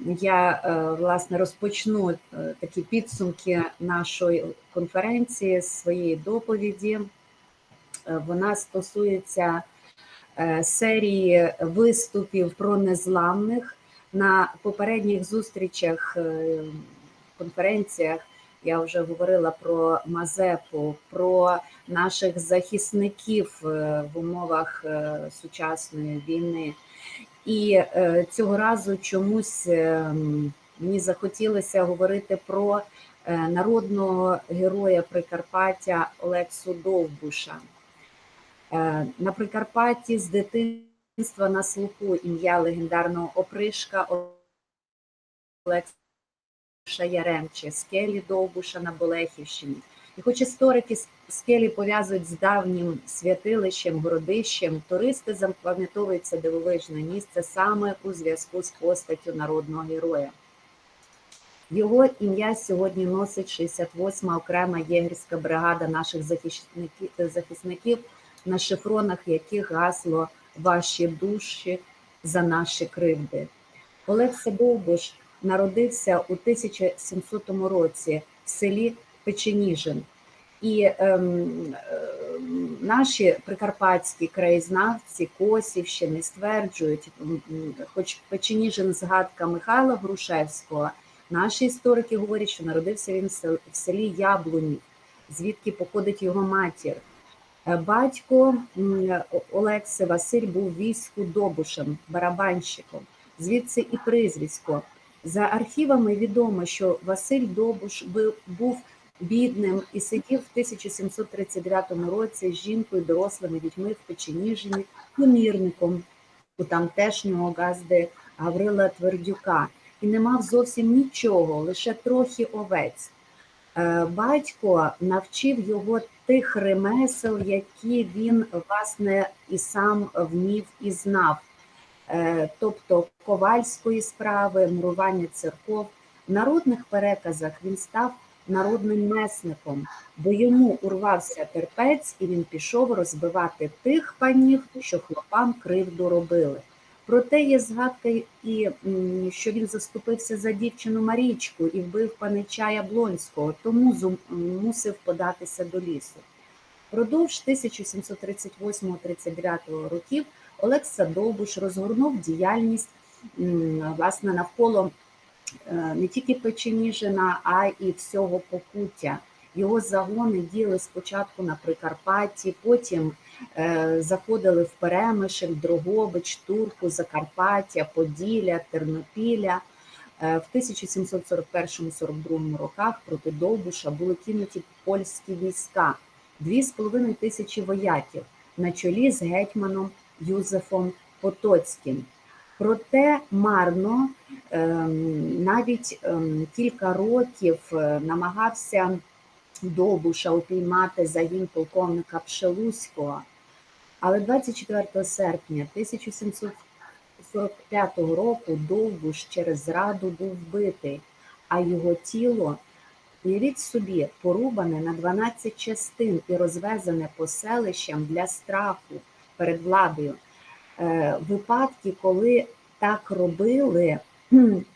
я е, власне розпочну е, такі підсумки нашої конференції своєї доповіді. Е, Вона стосується серії виступів про незламних на попередніх зустрічах, конференціях. Я вже говорила про Мазепу, про наших захисників в умовах сучасної війни. І е, цього разу чомусь е, мені захотілося говорити про е, народного героя Прикарпаття Олексу Довбуша. На Прикарпатті з дитинства на слуху ім'я легендарного опришка Олекса Яремче, скелі Довбуша на Болехівщині. І хоч історики скелі пов'язують з давнім святилищем, городищем, туристи запам'ятовують це дивовижне місце саме у зв'язку з постаттю народного героя. Його ім'я сьогодні носить 68-ма окрема єгерська бригада наших захисників, захисників, на шифронах яких гасло ваші душі за наші кривди. Олекса Довбуш народився у 1700 році в селі Печеніжин. І ем, ем, наші прикарпатські краєзнавці Косівщини стверджують, хоч Печеніжин згадка Михайла Грушевського, наші історики говорять, що народився він в селі Яблунів, звідки походить його матір. Е, Батько Олекси Василь був війську Добушем, барабанщиком, звідси і прізвисько. За архівами відомо, що Василь Добуш бу- був бідним і сидів в 1739 році з жінкою, дорослими дітьми в Печеніжині, помірником у тамтешнього газди Гаврила Твердюка і не мав зовсім нічого, лише трохи овець. Е, Батько навчив його тих ремесел, які він власне і сам вмів і знав, Е, тобто ковальської справи, мурування церков. В народних переказах він став народним месником, бо йому урвався терпець, і він пішов розбивати тих панів, що хлопам кривду робили. Проте є згадка і що він заступився за дівчину Марічку і вбив панича Яблонського, тому мусив податися до лісу. Продовж 1738-39 років Олекса Довбуш розгорнув діяльність власне навколо не тільки Печеніжина, а й всього Покуття. Його загони діяли спочатку на Прикарпатті, потім е, заходили в Перемишель, Дрогобич, Турку, Закарпаття, Поділля, Тернопіля. Е, В 1741-42 роках проти Довбуша були кинуті польські війська, дві з половиною тисячі вояків на чолі з гетьманом Юзефом Потоцьким. Проте марно навіть ем, кілька років е, намагався Довбуша упіймати загін полковника Пшелуського. Але 24 серпня 1745 року Довбуш через зраду був вбитий, а його тіло, уявіть собі, порубане на 12 частин і розвезене по селищам для страху перед владою. Е, Випадки, коли так робили,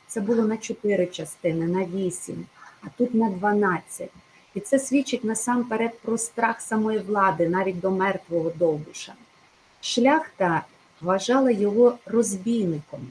це було на 4 частини, на 8, а тут на 12. І це свідчить насамперед про страх самої влади, навіть до мертвого Довбуша. Шляхта вважала його розбійником.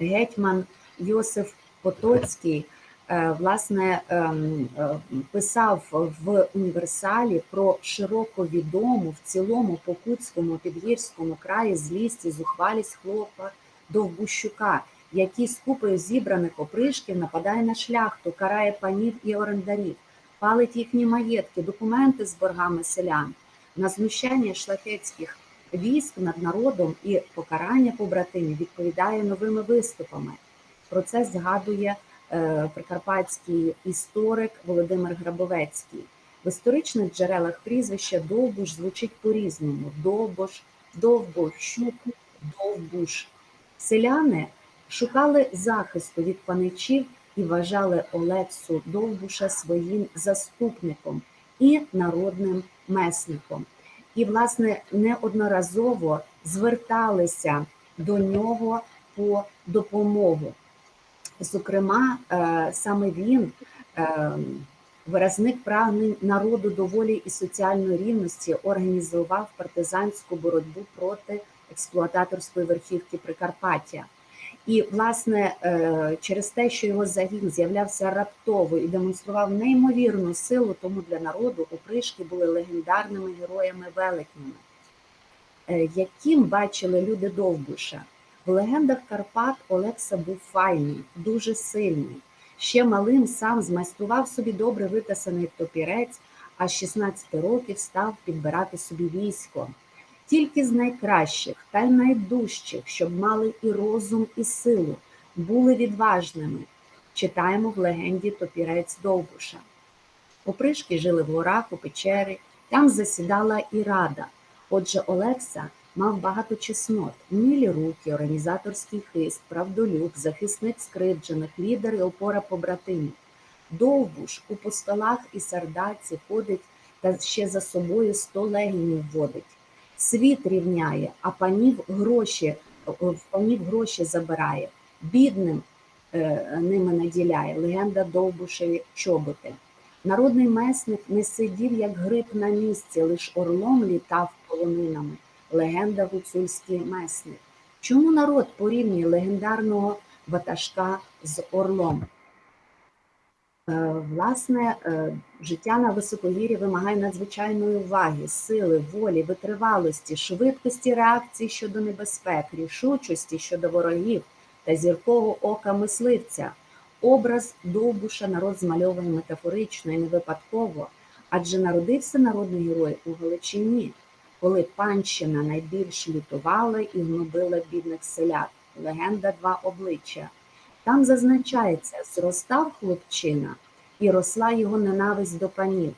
Гетьман Йосиф Потоцький е, власне ем, е, писав в універсалі про широко відому в цілому Покутському підгірському краї злість і зухвалість хлопа Довбущука, який з купою зібраних опришків нападає на шляхту, карає панів і орендарів, палить їхні маєтки, документи з боргами селян, на знущання шляхетських військ над народом і покарання побратимів відповідає новими виступами. Про це згадує е, прикарпатський історик Володимир Грабовецький. В історичних джерелах прізвище Довбуш звучить по-різному: Довбуш, Довбощук, Довбуш. Селяни шукали захисту від паничів і вважали Олексу Довбуша своїм заступником і народним месником. І, власне, неодноразово зверталися до нього по допомогу. Зокрема, е, саме він, е, виразник прагнень народу до волі і соціальної рівності, організував партизанську боротьбу проти експлуататорської верхівки Прикарпаття. І, власне, е, через те, що його загін з'являвся раптово і демонстрував неймовірну силу, тому для народу опришки були легендарними героями велетнями, е, яким бачили люди Довбуша. В легендах Карпат Олекса був файний, дуже сильний. Ще малим сам змайстрував собі добре витасаний топірець, а з 16 років став підбирати собі військо. Тільки з найкращих та найдужчих, щоб мали і розум, і силу, були відважними. Читаємо в легенді Топірець Довбуша. Опришки жили в горах у печері, там засідала і рада. Отже, Олекса мав багато чеснот, милі руки, організаторський хист, правдолюб, захисник скривджених, лідер і опора побратимів. Довбуш у постолах і сардаці ходить та ще за собою сто легінів водить. Світ рівняє, а панів гроші, в панів гроші забирає, бідним е, ними наділяє, легенда Довбушеві чоботи. Народний месник не сидів, як гриб на місці, лиш орлом літав полонинами. Легенда гуцульський месник. Чому народ порівнює легендарного ватажка з орлом? Е, Власне, е, життя на високогір'ї вимагає надзвичайної уваги, сили, волі, витривалості, швидкості реакції щодо небезпек, рішучості щодо ворогів та зіркового ока мисливця. Образ Довбуша народ змальовує метафорично і не випадково, адже народився народний герой у Галичині, коли панщина найбільш лютувала і гнобила бідних селят. Легенда два обличчя. Там зазначається, зростав хлопчина і росла його ненависть до панів.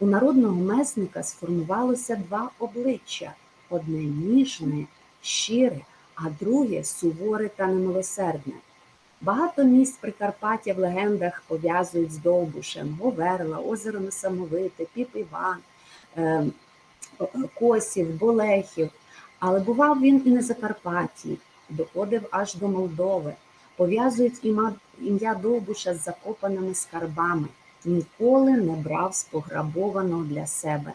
У народного месника сформувалося два обличчя: одне ніжне, щире, а друге суворе та немилосердне. Багато місць Прикарпаття в легендах пов'язують з Довбушем, Говерла, озеро Несамовите, Піп Іван, е, Косів, Болехів. Але бував він і на Закарпатті, доходив аж до Молдови пов'язують ім'я Довбуша з закопаними скарбами, ніколи не брав з пограбованого для себе,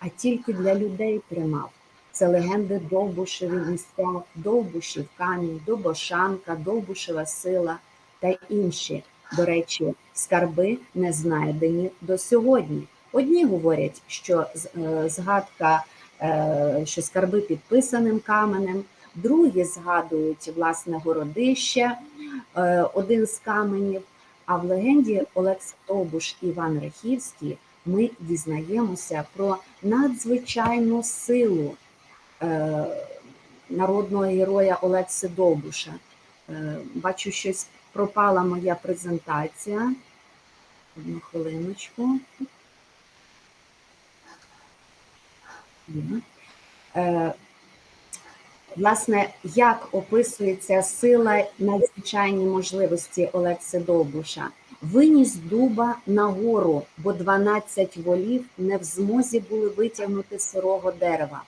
а тільки для людей тримав. Це легенди Довбушеві місця, Довбушів камінь, Добошанка, Довбушева сила та інші. До речі, скарби не знайдені до сьогодні. Одні говорять, що е, згадка, е, що скарби підписаним каменем, другі згадують власне городище, один з каменів. А в легенді Олекса Тобуш і Іван Рахівський ми дізнаємося про надзвичайну силу е, народного героя Олекси Довбуша. Е, бачу, щось пропала моя презентація. Одну хвилиночку. Власне, як описується сила надзвичайні можливості Олекси Довбуша? Виніс дуба на гору, бо 12 волів не в змозі були витягнути сирого дерева.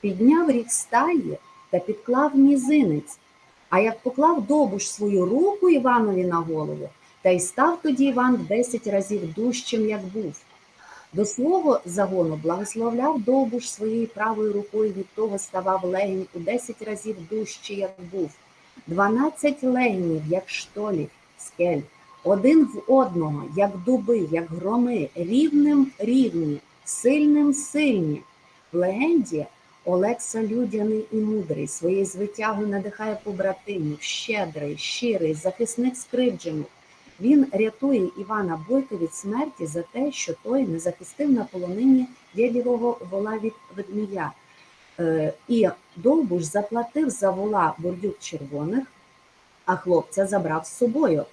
Підняв рік стаї та підклав мізинець. А як поклав Довбуш свою руку Іванові на голову, та й став тоді Іван в 10 разів дужчим, як був. До свого загону благословляв Довбуш своєю правою рукою, від того ставав легінь у десять разів дужче, як був. Дванадцять легінів, як штолі, скель, один в одного, як дуби, як громи, рівним рівні, сильним сильні. В легенді Олекса людяний і мудрий, своєю звитягою надихає побратимів, щедрий, щирий, захисник скривджених. Він рятує Івана Бойка від смерті за те, що той не захистив на полонині дядєвого вола від ведмія. Е, і Довбуш заплатив за вола бордюк червоних, а хлопця забрав з собою.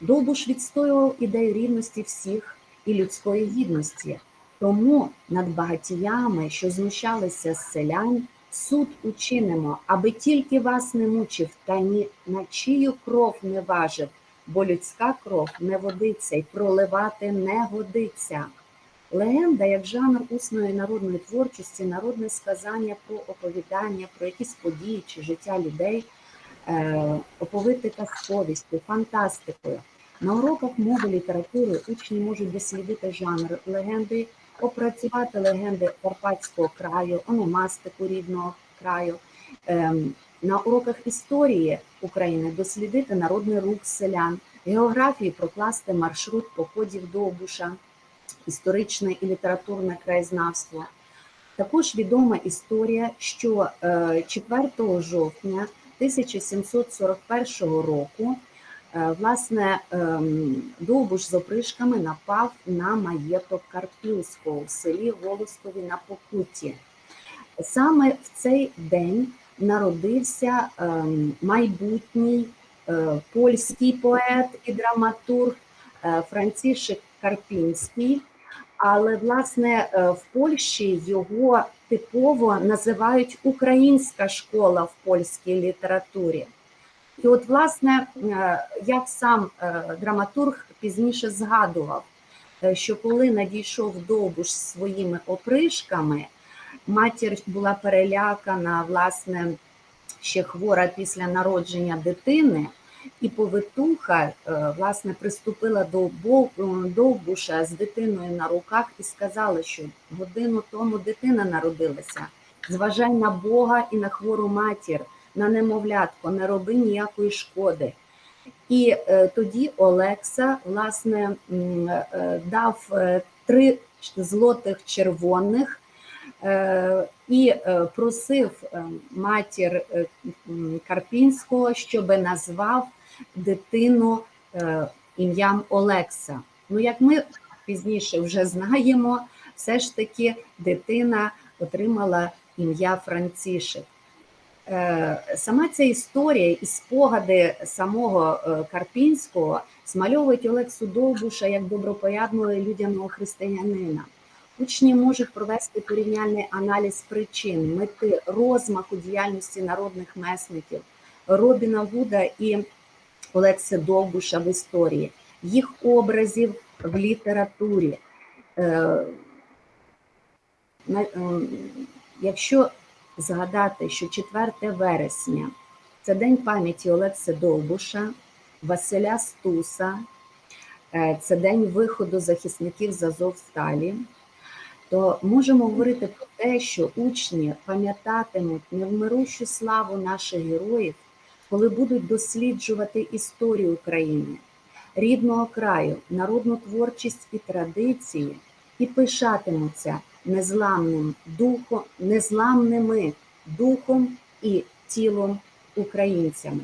Довбуш відстоював ідею рівності всіх і людської гідності. Тому над багатіями, що знущалися з селян, суд учинимо, аби тільки вас не мучив, та ні на чию кров не важив бо людська кров не водиться і проливати не годиться. Легенда, як жанр усної народної творчості, народне сказання про оповідання, про якісь події чи життя людей, е, оповити казковістю, фантастикою. На уроках мови літератури учні можуть дослідити жанр легенди, опрацювати легенди Карпатського краю, ономастику рідного краю. На уроках історії України дослідити народний рух селян, географії прокласти маршрут походів Довбуша, історичне і літературне краєзнавство. Також відома історія, що е, 4 жовтня 1741 року е, власне ем, Довбуш з опришками напав на маєток Карпілського в селі Голоскові на Покутті. Саме в цей день народився ем, майбутній е, польський поет і драматург е, Францішек Карпінський. Але власне е, в Польщі його типово називають українська школа в польській літературі. І от, власне, як сам драматург пізніше згадував, що коли надійшов Довбуш своїми опришками, матір була перелякана, власне, ще хвора після народження дитини, і повитуха е, власне приступила до Бов- Довбуша з дитиною на руках і сказала, що годину тому дитина народилася. Зважай на Бога і на хвору матір, на немовлятко, не роби ніякої шкоди. І е, тоді Олекса власне е, дав е, три злотих червоних е, і е, просив е, матір е, Карпінського, щоб назвав дитину е, ім'ям Олекса. Ну, як ми пізніше вже знаємо, все ж таки дитина отримала ім'я Францішек. Е, Сама ця історія і спогади самого е, Карпінського змальовують Олексу Довбуша як добропорядного людяного християнина. Учні можуть провести порівняльний аналіз причин, мети, розмаху діяльності народних месників Робіна Гуда і Олекси Довбуша в історії, їх образів в літературі. Е, ем, Якщо згадати, що 4 вересня це день пам'яті Олекси Довбуша, Василя Стуса, е, це день виходу захисників з Азовсталі, то можемо говорити про те, що учні пам'ятатимуть невмирущу славу наших героїв, коли будуть досліджувати історію України, рідного краю, народну творчість і традиції, і пишатимуться незламним духом, незламними духом і тілом українцями.